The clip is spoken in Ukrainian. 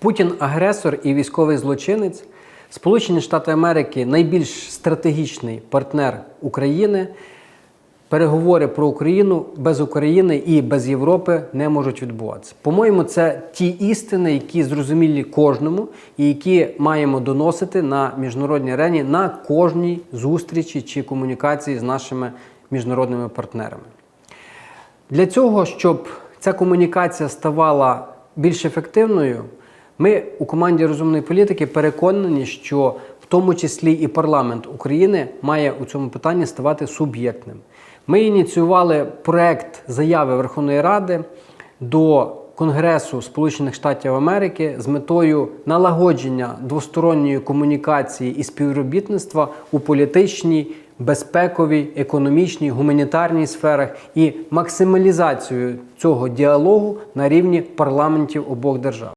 Путін агресор і військовий злочинець. Сполучені Штати Америки найбільш стратегічний партнер України. Переговори про Україну без України і без Європи не можуть відбуватися. По-моєму, це ті істини, які зрозумілі кожному, і які маємо доносити на міжнародній арені на кожній зустрічі чи комунікації з нашими міжнародними партнерами. Для цього, щоб ця комунікація ставала більш ефективною, ми у команді розумної політики переконані, що в тому числі і парламент України має у цьому питанні ставати суб'єктним. Ми ініціювали проект заяви Верховної Ради до Конгресу Сполучених Штатів Америки з метою налагодження двосторонньої комунікації і співробітництва у політичній, безпековій, економічній, гуманітарній сферах і максималізацію цього діалогу на рівні парламентів обох держав.